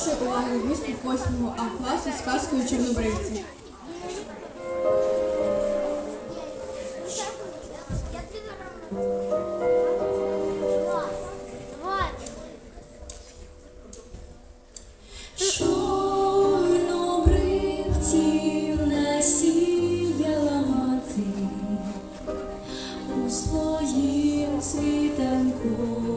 Запрошую увагу виступ 8 А класу з казкою Чорнобривці. У своїм світанковім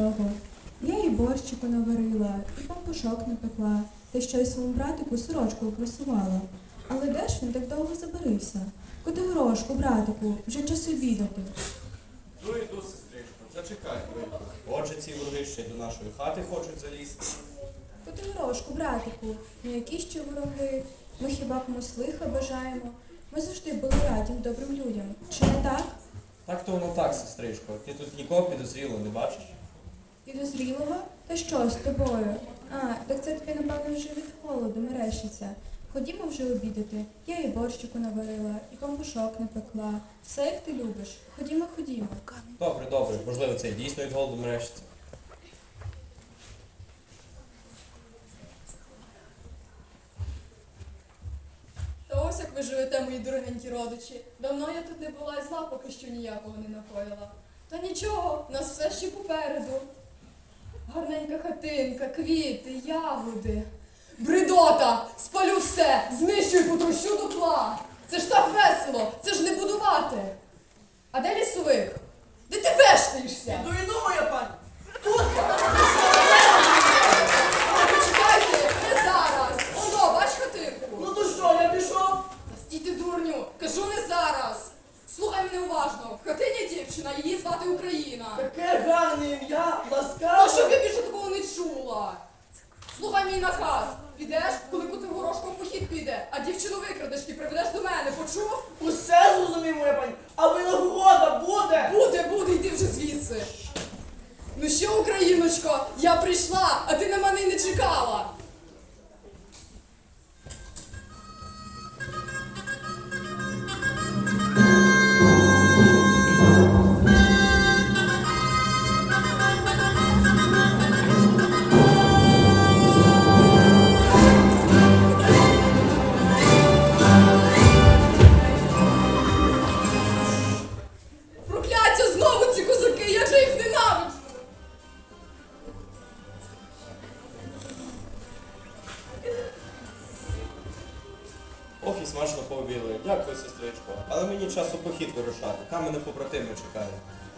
готово. Я і борщику наварила, і пампушок напекла, та ще й своєму братику сорочку просувала. Але де ж він так довго забарився? Куди горошку, братику, вже час обідати. Ну іду, сестричко, зачекай. Отже, ці вороги ще до нашої хати хочуть залізти. Куди горошку, братику, ну які ще вороги? Ми хіба комусь лиха бажаємо? Ми завжди були раді добрим людям. Чи не так? Так то воно так, сестричко. Ти тут нікого підозріло не бачиш? Підозрілого? Та що з тобою? А, так це тобі, напевно, вже від холоду мерещиться. Ходімо вже обідати. Я і борщику наварила, і пампушок напекла. Все як ти любиш. Ходімо, ходімо. Добре, добре. Можливо, це і дійсно від голоду мережиться. Та ось як ви живете, мої дорогенькі родичі. Давно я тут не була і зла поки що ніякого не накоїла. Та нічого, нас все ще попереду. Гарненька хатинка, квіти, ягоди. Бредота! Спалю все! Знищую, потрощу дотла! Це ж так весело! Це ж не будувати! А де лісовик? Де ти вештаєшся? Ну іду, моя пані. Почекайте, не зараз! Оно, бач хатинку! Ну то що, я пішов? Стійте, дурню, кажу не зараз. Слухай мене уважно. В хатині дівчина, її звати Україна. Таке гарне ім'я, Та що ти я більше такого не чула. Слухай мій наказ. Підеш, коли коти горошком похід піде, а дівчину викрадеш і приведеш до мене, почув? Усе зрозумів, моя пані. А винагорода буде? Буде, буде, йди вже звідси. Ну що, Україночко, я прийшла, а ти на мене й не чекала. Вирушати. Там мене побратими чекає.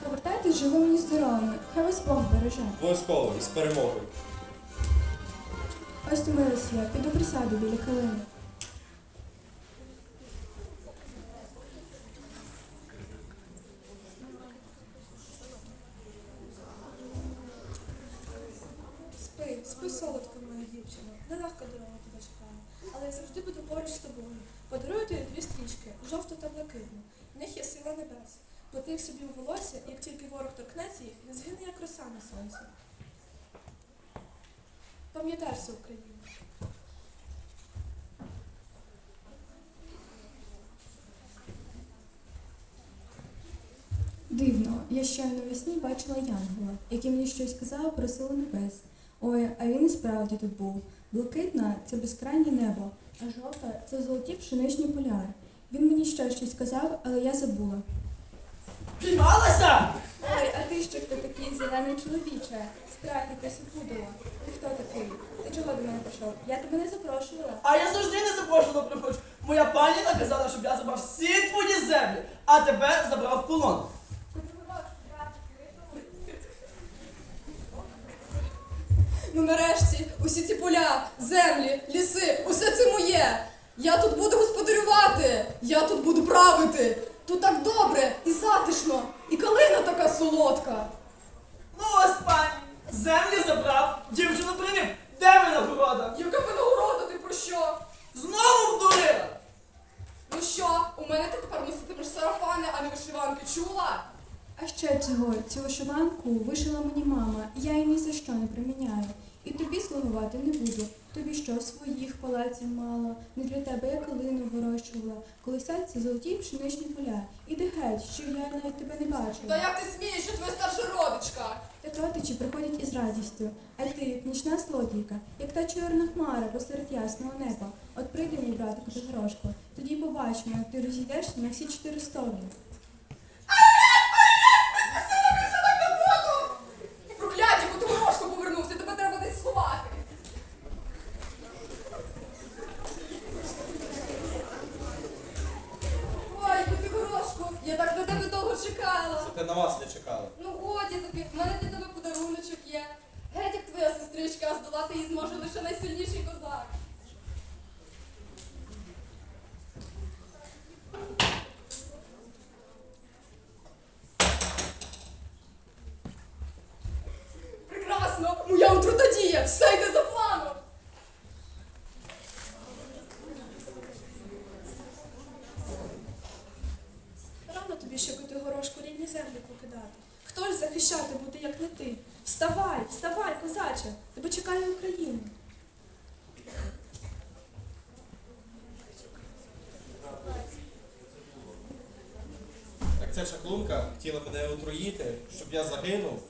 Повертайтесь живими і здоровими. Хай вас Бог береже. Обов'язково, і з перемогою. Ось томилася я, піду присяду біля калини. Спи, спи солодко, моя дівчина. Нелегка дорога тебе чекає. Але я завжди буду поруч з тобою. Подарую тобі дві стрічки, жовту та блакитну. В них є сила небес. Плати їх собі у волосся, як тільки ворог торкнеться їх, він згине як роса на сонці. Пам'ятайся, Україна. Дивно, я щойно весні бачила Янгола, який мені щось казав про силу небес. Ой, а він і справді тут був. Блакитна це безкрайнє небо, а жовта це золоті пшеничні поля. Він мені ще щось казав, але я забула. Приймалася? Ой, а ти що хто такий зелений чоловіче? Страх якось опудало. Ти хто такий? Ти чого до мене прийшов? Я тебе не запрошувала. А я завжди не запрошувала приходжу. Моя пані наказала, щоб я забрав всі твої землі, а тебе забрав полон. Ну нарешті усі ці поля, землі, ліси, усе це моє. Я тут буду господарювати, я тут буду правити. Тут так добре і затишно, і калина така солодка. Ну ось пані, землі забрав, дівчину привів. Де винагорода? Яка винагорода, ти про що? Знову вдурила. Ну що, у мене ти тепер носитимеш сарафани, а не вишиванки, чула? А ще цього, цю вишиванку вишила мені мама, і я її ні за що не приміняю. І тобі слугувати не буду. Тобі що, своїх палаців мало, не для тебе я калину вирощувала, колисяться золоті пшеничні поля. Іди геть, що я навіть тебе не бачу. Та як ти смієш, що твоя старша родичка? Так родичі приходять із радістю, а ти, як нічна злодійка, як та чорна хмара посеред ясного неба. От прийде мій братику та горошко, тоді побачимо, як ти розійдешся на всі чотири сторони. Чекала. На вас не чекали. Ну годі тобі, в мене для тебе подаруночок є. Геть твоя сестричка, а здолати її зможе лише найсильніший тобі ще бути горошку рідні землі покидати. Хто ж захищати буде, як не ти? Вставай, вставай, козаче, тебе чекає Україна. Так ця чаклунка хотіла мене отруїти, щоб я загинув.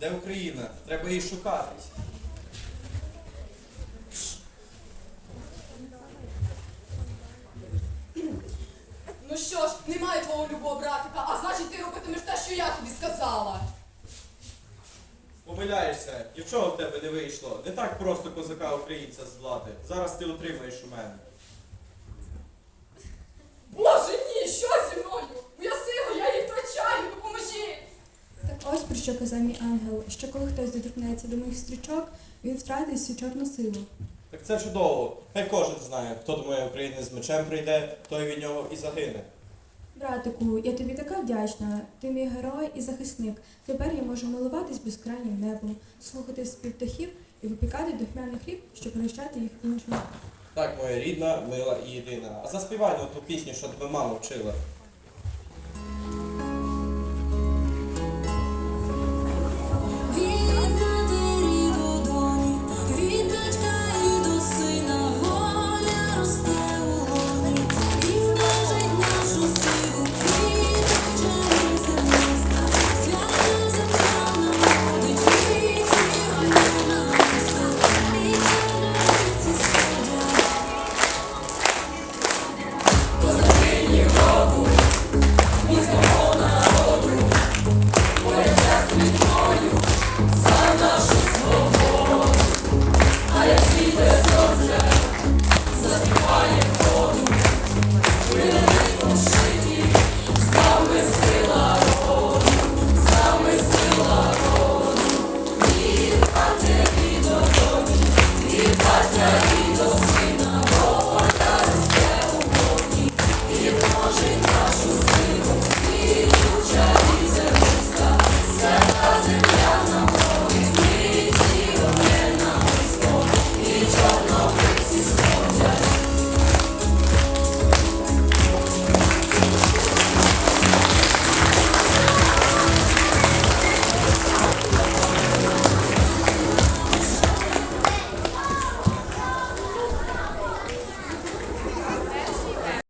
Де Україна? Треба її шукати. Ну що ж, немає твого любого братика, а значить ти робитимеш те, що я тобі сказала. Помиляєшся, і в чого в тебе не вийшло? Не так просто козака українця звати. Зараз ти отримаєш у мене. Боже ні, що зі мною? Моя сила, я її втрачаю, допоможи! Так ось про що казав мій ангел, що коли хтось доторкнеться до моїх стрічок, він втратить всю чорну силу. Так це чудово. Хай кожен знає, хто до моєї України з мечем прийде, той від нього і загине. Братику, я тобі така вдячна. Ти мій герой і захисник. Тепер я можу милуватись безкрайнім небом, слухати співтахів і випікати духмяний хліб, щоб прощати їх іншим. Так, моя рідна, мила і єдина. А заспівай ну ту пісню, що тебе мама вчила.